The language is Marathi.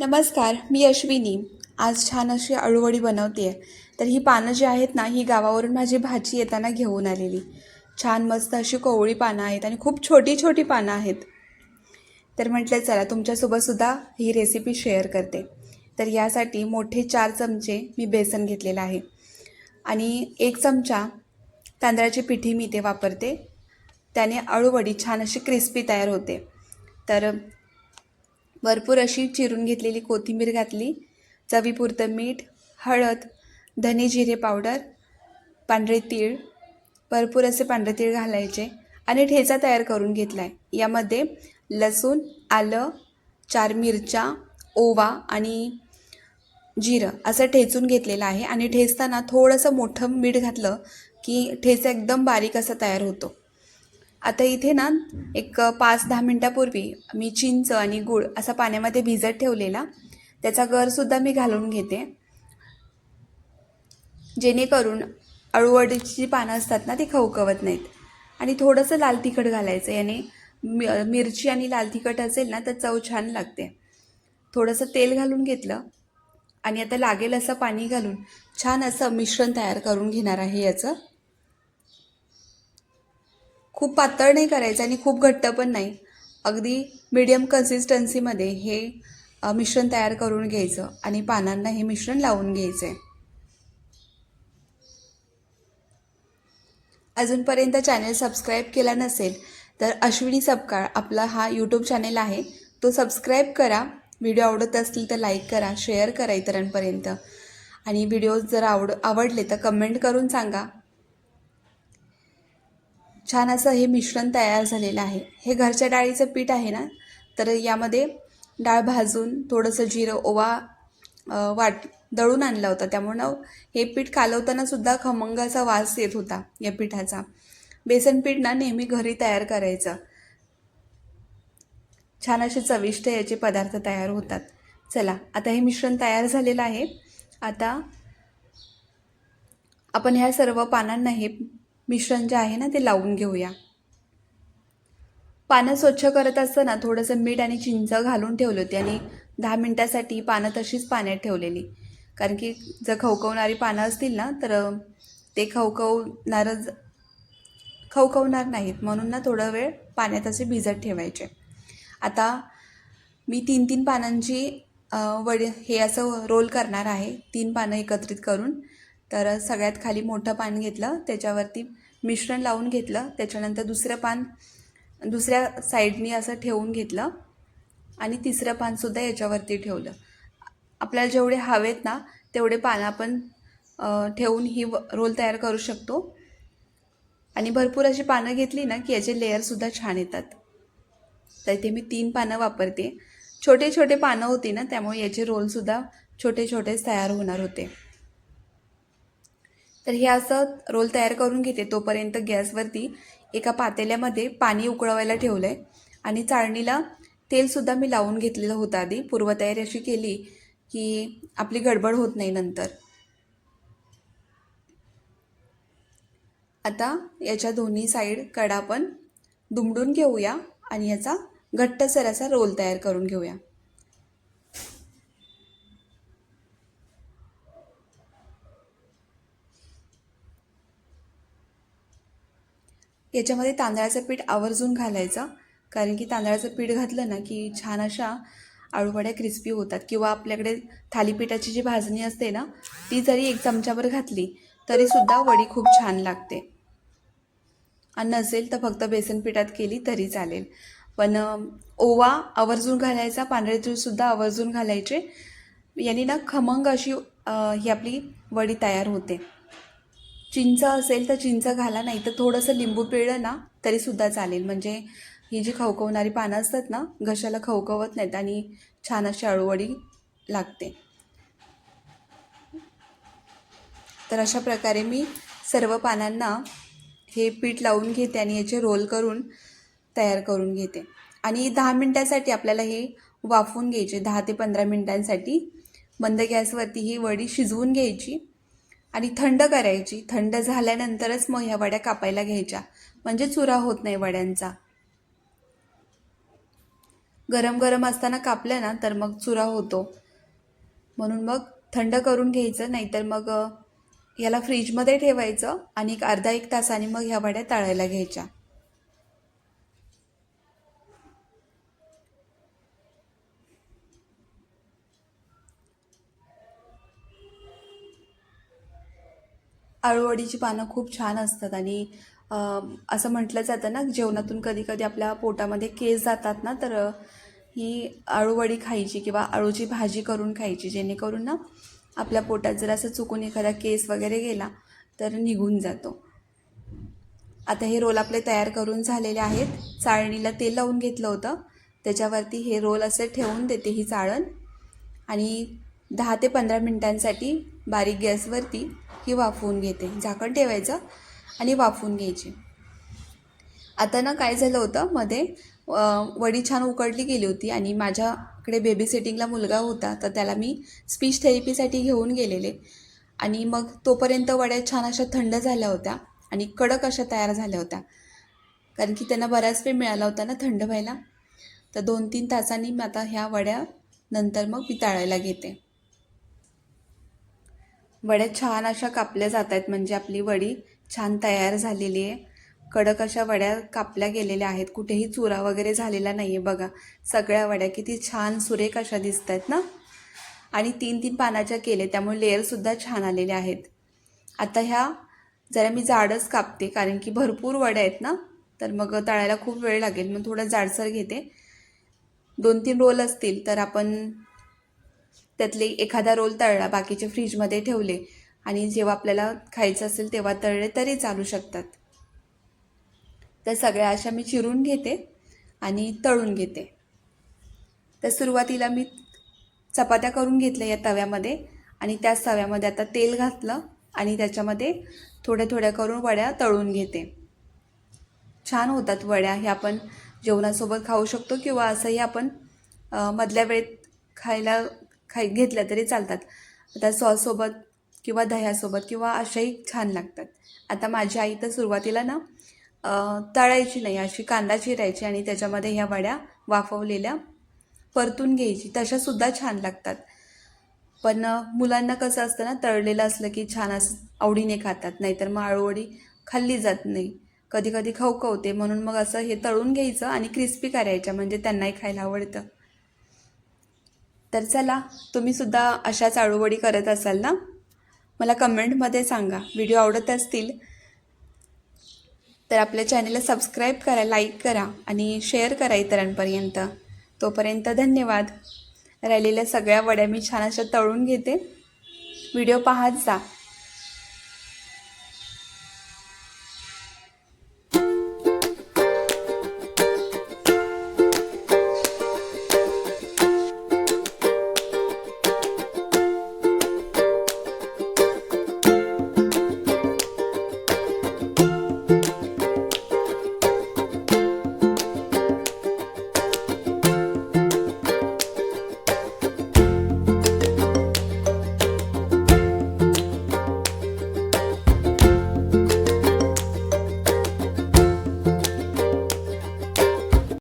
नमस्कार मी अश्विनी. आज छान अशी अळूवडी बनवते आहे तर ही पानं जी आहेत ना ही गावावरून माझी भाजी येताना घेऊन आलेली. छान मस्त अशी कोवळी पानं आहेत आणि खूप छोटी छोटी पानं आहेत. तर म्हटलं चला तुमच्यासोबतसुद्धा ही रेसिपी शेअर करते. तर यासाठी मोठे चार चमचे मी बेसन घेतलेलं आहे. आणि एक चमचा तांदळाची पिठी मी ते वापरते. त्याने अळूवडी छान अशी क्रिस्पी तयार होते. तर भरपूर अशी चिरून घेतलेली कोथिंबीर घातली चवीपुरतं मीठ हळद धने जिरे पावडर पांढरे तीळ भरपूर असे पांढरे तीळ घालायचे आणि ठेचा तयार करून घेतला आहे यामध्ये लसूण आलं चार मिरच्या ओवा आणि जिरं असं ठेचून घेतलेलं आहे. आणि ठेचताना थोडंसं मोठं मीठ घातलं की ठेचा एकदम बारीक असा तयार होतो. आता इथे ना एक पाच दहा मिनटापूर्वी मी चिंच आणि गूळ असा पाण्यामध्ये भिजत ठेवलेला. त्याचा गरसुद्धा मी घालून घेते. जेणेकरून अळूवडीची जी पानं असतात ना ती खवकवत नाहीत. आणि थोडंसं लाल तिखट घालायचं. याने मि मिरची आणि लाल तिखट असेल ना तर चव छान लागते. थोडंसं तेल घालून घेतलं. आणि आता लागेल असं पाणी घालून छान असं मिश्रण तयार करून घेणार आहे याचं. खूप पातळ नाही करायचं आणि खूप घट्ट पण नाही. अगदी मीडियम कन्सिस्टन्सीमध्ये हे मिश्रण तयार करून घ्यायचं आणि पानांना हे मिश्रण लावून घ्यायचं. आहे अजूनपर्यंत चॅनेल सबस्क्राईब केला नसेल तर अश्विनी सपकाळ आपला हा यूट्यूब चॅनेल आहे. तो सबस्क्राईब करा. व्हिडिओ आवडत असतील तर लाईक करा शेअर करा इतरांपर्यंत. आणि व्हिडिओ जर आवड आवडले तर कमेंट करून सांगा. छान असं हे मिश्रण तयार झालेलं आहे. हे घरच्या डाळीचं पीठ आहे ना तर यामध्ये डाळ भाजून थोडंसं जिरं ओवा वाट दळून आणला होता. त्यामुळं हे पीठ कालवताना सुद्धा खमंगाचा वास येत होता या पिठाचा. बेसन पीठ ना नेहमी घरी तयार करायचं. छान असे चविष्ट याचे पदार्थ तयार होतात. चला आता हे मिश्रण तयार झालेलं आहे. आता आपण ह्या सर्व पानांना हे मिश्रण जे आहे ना ते लावून घेऊया. पानं स्वच्छ करत असताना थोडंसं मीठ आणि चिंच घालून ठेवली होती आणि दहा मिनटासाठी पानं तशीच पाण्यात ठेवलेली. कारण की जर खवखवणारी पानं असतील ना तर ते खवखवणारं ज- खवखवणार नाहीत. म्हणून ना थोडा वेळ पाण्यात असे भिजत ठेवायचे. आता मी तीन तीन पानांची अ, वडी हे असं रोल करणार आहे. तीन पानं एकत्रित करून. तर सगळ्यात खाली मोठं पान घेतलं त्याच्यावरती मिश्रण लावून घेतलं त्याच्यानंतर दुसरं पान दुसऱ्या साईडनी असं ठेवून घेतलं आणि तिसरं पानसुद्धा याच्यावरती ठेवलं. आपल्याला जेवढे हवेत ना तेवढे पानं आपण ठेवून ही व- रोल तयार करू शकतो. आणि भरपूर अशी पानं घेतली ना की याचे लेअरसुद्धा छान येतात. तर इथे मी तीन पानं वापरते. छोटे छोटे पानं होती ना त्यामुळे याचे रोलसुद्धा छोटे छोटेच तयार होणार होते. तर हे असं रोल तयार करून घेते. तोपर्यंत गॅसवरती एका पातेल्यामध्ये पाणी उकळवायला ठेवलं आहे आणि चाळणीला तेलसुद्धा मी लावून घेतलेलं होतं आधी. पूर्वतयारी अशी केली की आपली गडबड होत नाही नंतर. आता याच्या दोन्ही साईड कडा आपण दुमडून घेऊया आणि याचा घट्टसर असा रोल तयार करून घेऊया. याच्यामध्ये तांदळाचं पीठ आवर्जून घालायचं. कारण की तांदळाचं पीठ घातलं ना की छान अशा आळूवड्या क्रिस्पी होतात. किंवा आपल्याकडे थालीपीठाची जी भाजणी असते ना ती जरी एक चमच्यावर घातली तरीसुद्धा वडी खूप छान लागते. आणि नसेल तर फक्त बेसन पिठात केली तरी चालेल. पण ओवा आवर्जून घालायचा पांढरे तीळसुद्धा आवर्जून घालायचे. याने ना खमंग अशी ही आपली वडी तयार होते. चिंच असेल तर चिंच घाला नाही तर थोडंसं लिंबू पिळलं ना तरीसुद्धा चालेल. म्हणजे ही जी खवखवणारी पानं असतात ना घशाला खवखवत नाहीत आणि छान अशी अळूवडी लागते. तर अशा प्रकारे मी सर्व पानांना हे पीठ लावून घेते आणि याचे रोल करून तयार करून घेते. आणि दहा मिनटासाठी आपल्याला हे वाफवून घ्यायचे. दहा ते पंधरा मिनटांसाठी मंद गॅसवरती ही वडी शिजवून घ्यायची. आणि थंड करायची. थंड झाल्यानंतरच मग ह्या वड्या कापायला घ्यायच्या. म्हणजे चुरा होत नाही वड्यांचा. गरम गरम असताना कापल्या ना तर मग चुरा होतो. म्हणून मग थंड करून घ्यायचं नाहीतर मग याला फ्रीजमध्ये ठेवायचं आणि एक अर्धा एक तासाने मग ह्या वड्या तळायला घ्यायच्या. आळूवडीची पानं खूप छान असतात आणि असं म्हटलं जातं ना जेवणातून कधी कधी आपल्या पोटामध्ये केस जातात ना तर ही आळूवडी खायची किंवा आळूची भाजी करून खायची जेणेकरून ना आपल्या पोटात जर असं चुकून एखादा केस वगैरे गेला तर निघून जातो. आता हे रोल आपले तयार करून झालेले आहेत. चाळणीला तेल लावून घेतलं होतं. त्याच्यावरती हे रोल असे ठेवून देते ही चाळण. आणि दहा ते पंधरा मिनटांसाठी बारीक गॅसवरती ही वाफवून घेते. झाकण ठेवायचं आणि वाफवून घ्यायची. आता ना काय झालं होतं? मध्ये वडी छान उकडली गेली होती आणि माझ्याकडे बेबी सिटिंगला मुलगा होता तर त्याला मी स्पीच थेरपीसाठी घेऊन गेलेले. आणि मग तोपर्यंत वड्या छान अशा थंड झाल्या होत्या आणि कडक अशा तयार झाल्या होत्या. कारण की त्यांना बराच वेळ मिळाला होता ना थंड व्हायला. तर दोन तीन तासांनी मी आता ह्या वड्या नंतर मग मी घेते. वड्या छान अशा कापल्या जात आहेत म्हणजे आपली वडी छान तयार झालेली आहे. कडक अशा वड्या कापल्या गेलेल्या आहेत. कुठेही चुरा वगैरे झालेला नाही आहे बघा. सगळ्या वड्या किती छान सुरेख अशा दिसत आहेत ना? आणि तीन तीन पानाच्या केले त्यामुळे लेअरसुद्धा छान आलेले आहेत. आता ह्या जरा मी जाडच कापते. कारण की भरपूर वड्या आहेत ना? तर मग तळायला खूप वेळ लागेल. मग थोडं जाडसर घेते. दोन तीन रोल असतील तर आपण त्यातले एखादा रोल तळला बाकीचे फ्रीजमध्ये ठेवले आणि जेव्हा आपल्याला खायचं असेल तेव्हा तळले तरी चालू शकतात. तर सगळ्या अशा मी चिरून घेते आणि तळून घेते. तर सुरुवातीला मी चपात्या करून घेतल्या या तव्यामध्ये आणि त्याच तव्यामध्ये आता तेल घातलं आणि त्याच्यामध्ये थोड्या थोड्या करून वड्या तळून घेते. छान होतात वड्या हे आपण जेवणासोबत खाऊ शकतो किंवा असंही आपण मधल्या वेळेत खायला खाय घेतल्या तरी चालतात. आता सॉससोबत किंवा दह्यासोबत किंवा अशाही छान लागतात. आता माझी आई तर सुरुवातीला ना तळायची नाही अशी कांदा चिरायची आणि त्याच्यामध्ये ह्या वड्या वाफवलेल्या परतून घ्यायची. तशासुद्धा छान लागतात. पण मुलांना कसं असतं ना तळलेलं असलं की छान असं आवडीने खातात. नाहीतर मग आळूवडी खाल्ली जात नाही. कधी कधी खवखवते म्हणून मग असं हे तळून घ्यायचं आणि क्रिस्पी करायच्या. म्हणजे त्यांनाही खायला आवडतं. तर चला तुम्ही सुद्धा अशाच आळूवडी करत असाल ना? मला कमेंटमध्ये सांगा. व्हिडिओ आवडत असतील तर आपल्या चॅनलला सबस्क्राईब करा लाईक करा आणि शेअर करा इतरांपर्यंत. तोपर्यंत धन्यवाद. राहिलेल्या सगळ्या वड्या मी छान अशा तळून घेते. व्हिडिओ पाहत जा.